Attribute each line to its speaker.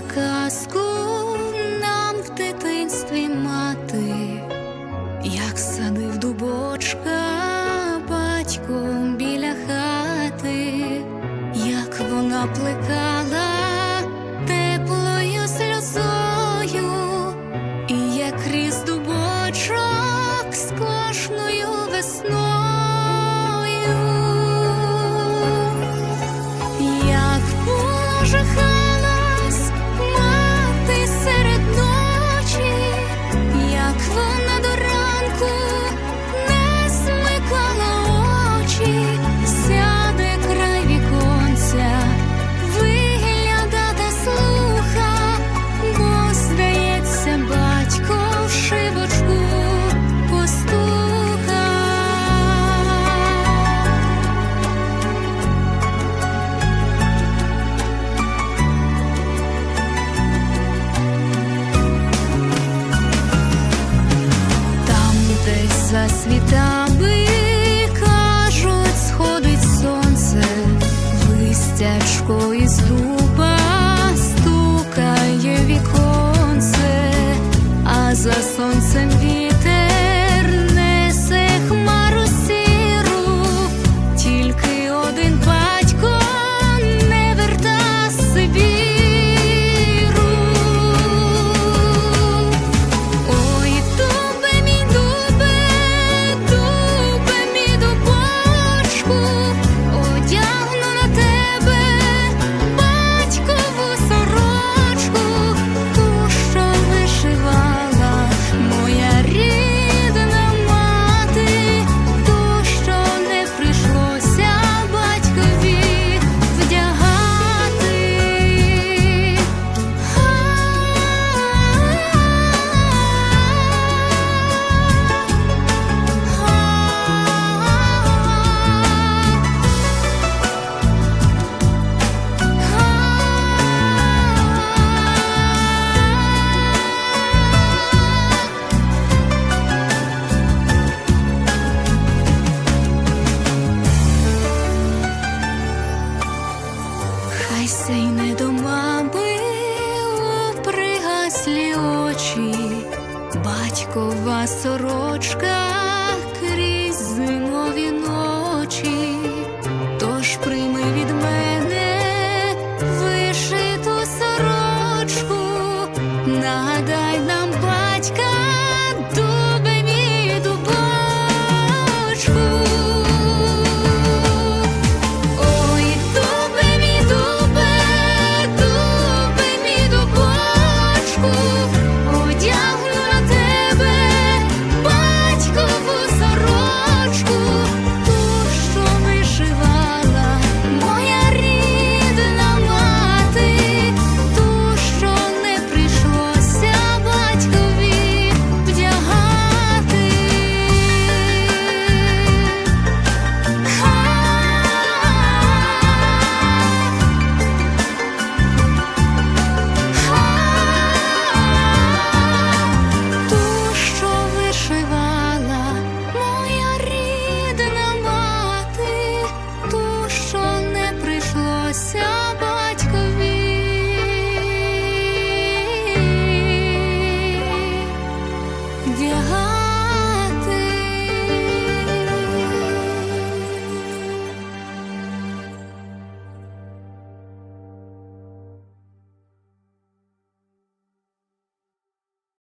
Speaker 1: казку. засвіт. Звертайся й не до мами, пригаслі очі, батькова сорочка крізь зимові ночі.